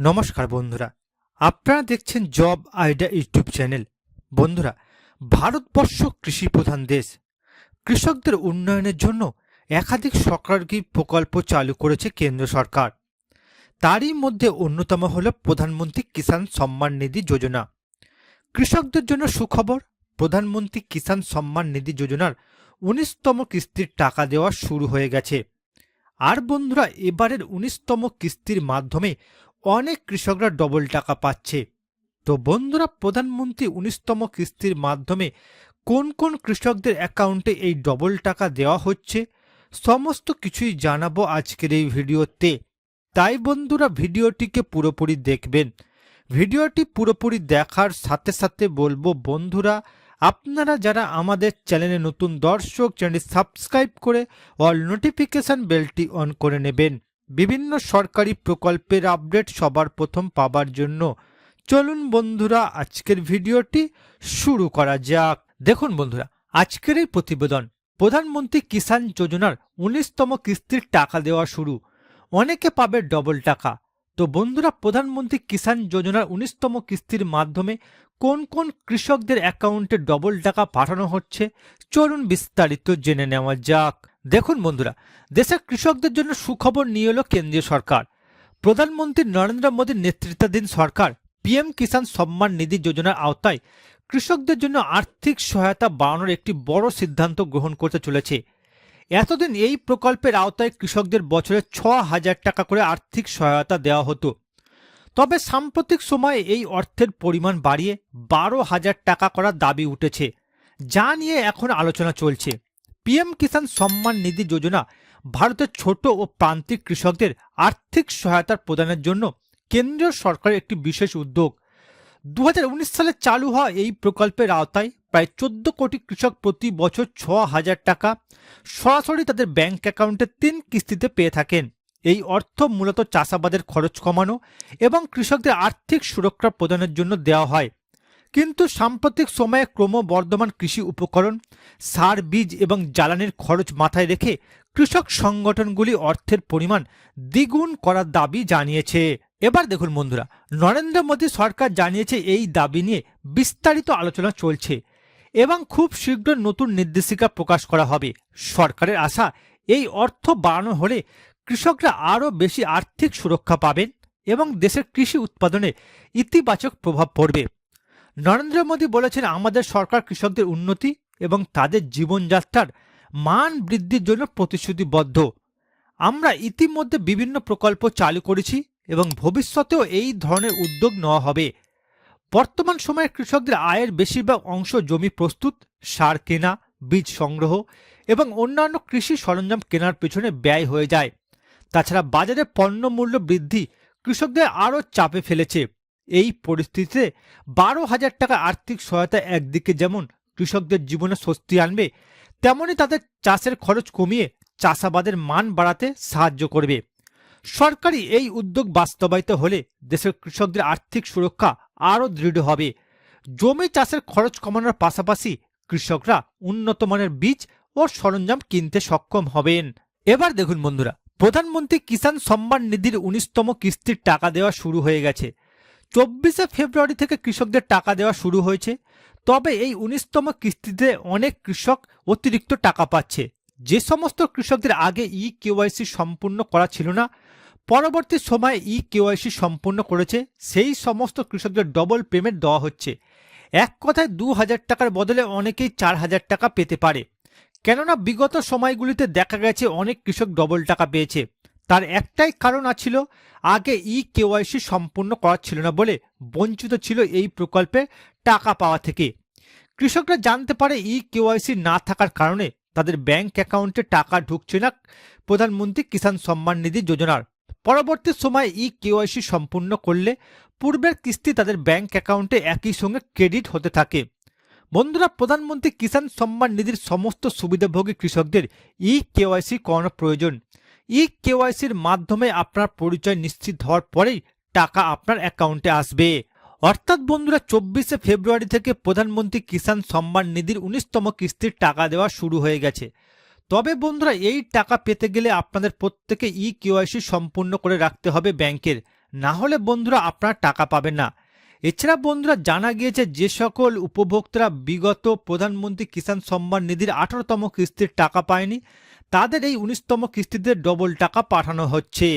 নমস্কার বন্ধুরা, আপনারা দেখছেন জব আইডিয়া ইউটিউব চ্যানেল। বন্ধুরা, ভারতবর্ষ কৃষি প্রধান দেশ। কৃষকদের উন্নয়নের জন্য একাধিক সরকারি প্রকল্প চালু করেছে কেন্দ্র সরকার। তারই মধ্যে অন্যতম হল প্রধানমন্ত্রী কিষাণ সম্মান নিধি যোজনা। কৃষকদের জন্য সুখবর, প্রধানমন্ত্রী কিষাণ সম্মান নিধি যোজনার উনিশতম কিস্তির টাকা দেওয়া শুরু হয়ে গেছে। আর বন্ধুরা, এবারের উনিশতম কিস্তির মাধ্যমে অনেক কৃষকরা ডবল টাকা পাচ্ছে। তো বন্ধুরা, প্রধানমন্ত্রী উনিশতম কিস্তির মাধ্যমে কোন কোন কৃষকদের অ্যাকাউন্টে এই ডবল টাকা দেওয়া হচ্ছে, সমস্ত কিছুই জানাব আজকের এই ভিডিওতে। তাই বন্ধুরা, ভিডিওটিকে পুরোপুরি দেখবেন। ভিডিওটি পুরোপুরি দেখার সাথে সাথে বলব, বন্ধুরা, আপনারা যারা আমাদের চ্যানেলে নতুন দর্শক, চ্যানেলটি সাবস্ক্রাইব করে অল নোটিফিকেশন বেলটি অন করে নেবেন। বিভিন্ন সরকারি প্রকল্পের আপডেট সবার প্রথম পাবার জন্য চলুন বন্ধুরা, আজকের ভিডিওটি শুরু করা যাক। দেখুন বন্ধুরা, আজকের এই প্রতিবেদন, প্রধানমন্ত্রী কিষাণ যোজনার উনিশতম কিস্তির টাকা দেওয়া শুরু। অনেকে পাবে ডবল টাকা। তো বন্ধুরা, প্রধানমন্ত্রী কিষাণ যোজনার উনিশতম কিস্তির মাধ্যমে কোন কোন কৃষকদের অ্যাকাউন্টে ডবল টাকা পাঠানো হচ্ছে, চলুন বিস্তারিত জেনে নেওয়া যাক। দেখুন বন্ধুরা, দেশের কৃষকদের জন্য সুখবর নিয়ে এলো কেন্দ্রীয় সরকার। প্রধানমন্ত্রী নরেন্দ্র মোদীর নেতৃত্বাধীন সরকার পিএম কিষাণ সম্মান নিধি যোজনার আওতায় কৃষকদের জন্য আর্থিক সহায়তা বাড়ানোর একটি বড় সিদ্ধান্ত গ্রহণ করতে চলেছে। এতদিন এই প্রকল্পের আওতায় কৃষকদের বছরে ছ হাজার টাকা করে আর্থিক সহায়তা দেওয়া হতো। তবে সাম্প্রতিক সময়ে এই অর্থের পরিমাণ বাড়িয়ে বারো হাজার টাকা করার দাবি উঠেছে, যা নিয়ে এখন আলোচনা চলছে। পিএম কিষাণ সম্মান নিধি যোজনা ভারতের ছোট ও প্রান্তিক কৃষকদের আর্থিক সহায়তা প্রদানের জন্য কেন্দ্রীয় সরকারের একটি বিশেষ উদ্যোগ। দু হাজার উনিশ সালে চালু হওয়া এই প্রকল্পের আওতায় প্রায় চোদ্দ কোটি কৃষক প্রতি বছর ছ হাজার টাকা সরাসরি তাদের ব্যাংক অ্যাকাউন্টে তিন কিস্তিতে পেয়ে থাকেন। এই অর্থ মূলত চাষাবাদের খরচ কমানো এবং কৃষকদের আর্থিক সুরক্ষা প্রদানের জন্য দেওয়া হয়। কিন্তু সাম্প্রতিক সময়ে ক্রমবর্ধমান কৃষি উপকরণ, সার, বীজ এবং জ্বালানির খরচ মাথায় রেখে কৃষক সংগঠনগুলি অর্থের পরিমাণ দ্বিগুণ করার দাবি জানিয়েছে। এবার দেখুন বন্ধুরা, নরেন্দ্র মোদী সরকার জানিয়েছে এই দাবি নিয়ে বিস্তারিত আলোচনা চলছে এবং খুব শীঘ্র নতুন নির্দেশিকা প্রকাশ করা হবে। সরকারের আশা, এই অর্থ বাড়ানো হলে কৃষকরা আরও বেশি আর্থিক সুরক্ষা পাবেন এবং দেশের কৃষি উৎপাদনে ইতিবাচক প্রভাব পড়বে। নরেন্দ্র মোদী বলেছেন, আমাদের সরকার কৃষকদের উন্নতি এবং তাদের জীবনযাত্রার মান বৃদ্ধির জন্য প্রতিশ্রুতিবদ্ধ। আমরা ইতিমধ্যে বিভিন্ন প্রকল্প চালু করেছি এবং ভবিষ্যতেও এই ধরনের উদ্যোগ নেওয়া হবে। বর্তমান সময়ে কৃষকদের আয়ের বেশিরভাগ অংশ জমি প্রস্তুত, সার কেনা, বীজ সংগ্রহ এবং অন্যান্য কৃষি সরঞ্জাম কেনার পেছনে ব্যয় হয়ে যায়। তাছাড়া বাজারে পণ্য মূল্য বৃদ্ধি কৃষকদের আরও চাপে ফেলেছে। এই পরিস্থিতিতে বারো হাজার টাকা আর্থিক সহায়তা একদিকে যেমন কৃষকদের জীবনে স্বস্তি আনবে, তেমনি তাদের চাষের খরচ কমিয়ে চাষাবাদের মান বাড়াতে সাহায্য করবে। সরকারি এই উদ্যোগ বাস্তবায়িত হলে দেশের কৃষকদের আর্থিক সুরক্ষা আরও দৃঢ় হবে। জমি চাষের খরচ কমানোর পাশাপাশি কৃষকরা উন্নত মানের বীজ ও সরঞ্জাম কিনতে সক্ষম হবেন। এবার দেখুন বন্ধুরা, প্রধানমন্ত্রী কিষাণ সম্মান নিধির উনিশতম কিস্তির টাকা দেওয়া শুরু হয়ে গেছে। চব্বিশে ফেব্রুয়ারি থেকে কৃষকদের টাকা দেওয়া শুরু হয়েছে। তবে এই উনিশতম কিস্তিতে অনেক কৃষক অতিরিক্ত টাকা পাচ্ছে। যে সমস্ত কৃষকদের আগে ই কেওয়াইসি সম্পূর্ণ করা ছিল না, পরবর্তী সময়ে ই কেওয়াইসি সম্পূর্ণ করেছে, সেই সমস্ত কৃষকদের ডবল পেমেন্ট দেওয়া হচ্ছে। এক কথায় দু হাজার টাকার বদলে অনেকেই চার হাজার টাকা পেতে পারে। কেননা বিগত সময়গুলিতে দেখা গেছে অনেক কৃষক ডবল টাকা পেয়েছে। তার একটাই কারণ আছিল, আগে ই কেওয়াইসি সম্পূর্ণ করা ছিল না বলে বঞ্চিত ছিল এই প্রকল্পে টাকা পাওয়া থেকে। কৃষকরা জানতে পারে ই কেওয়াইসি না থাকার কারণে তাদের ব্যাংক অ্যাকাউন্টে টাকা ঢুকছে না প্রধানমন্ত্রী কিষাণ সম্মান নিধি যোজনার। পরবর্তী সময়ে ই কেওয়াইসি সম্পূর্ণ করলে পূর্বের কিস্তি তাদের ব্যাংক অ্যাকাউন্টে একই সঙ্গে ক্রেডিট হতে থাকে। বন্ধুরা, প্রধানমন্ত্রী কিষাণ সম্মান নিধির সমস্ত সুবিধাভোগী কৃষকদের ই কেওয়াইসি করানো প্রয়োজন। ই কেওয়াইসির মাধ্যমে আপনার পরিচয় নিশ্চিত হওয়ার পরেই টাকা আপনার অ্যাকাউন্টে আসবে। অর্থাৎ বন্ধুরা, চব্বিশে ফেব্রুয়ারি থেকে প্রধানমন্ত্রী কিষাণ সম্মান নিধির উনিশতম কিস্তির টাকা দেওয়া শুরু হয়ে গেছে। তবে বন্ধুরা, এই টাকা পেতে গেলে আপনাদের প্রত্যেকে ই কেওয়াইসি সম্পূর্ণ করে রাখতে হবে ব্যাংকের। না হলে বন্ধুরা, আপনার টাকা পাবেন না। এছাড়া বন্ধুরা, জানা গিয়েছে যে সকল উপভোক্তারা বিগত প্রধানমন্ত্রী কিষাণ সম্মান নিধির আঠারোতম কিস্তির টাকা পায়নি। তাদের এই উনিশতম কিস্তিতে ডবল টাকা পাঠানো হচ্ছে।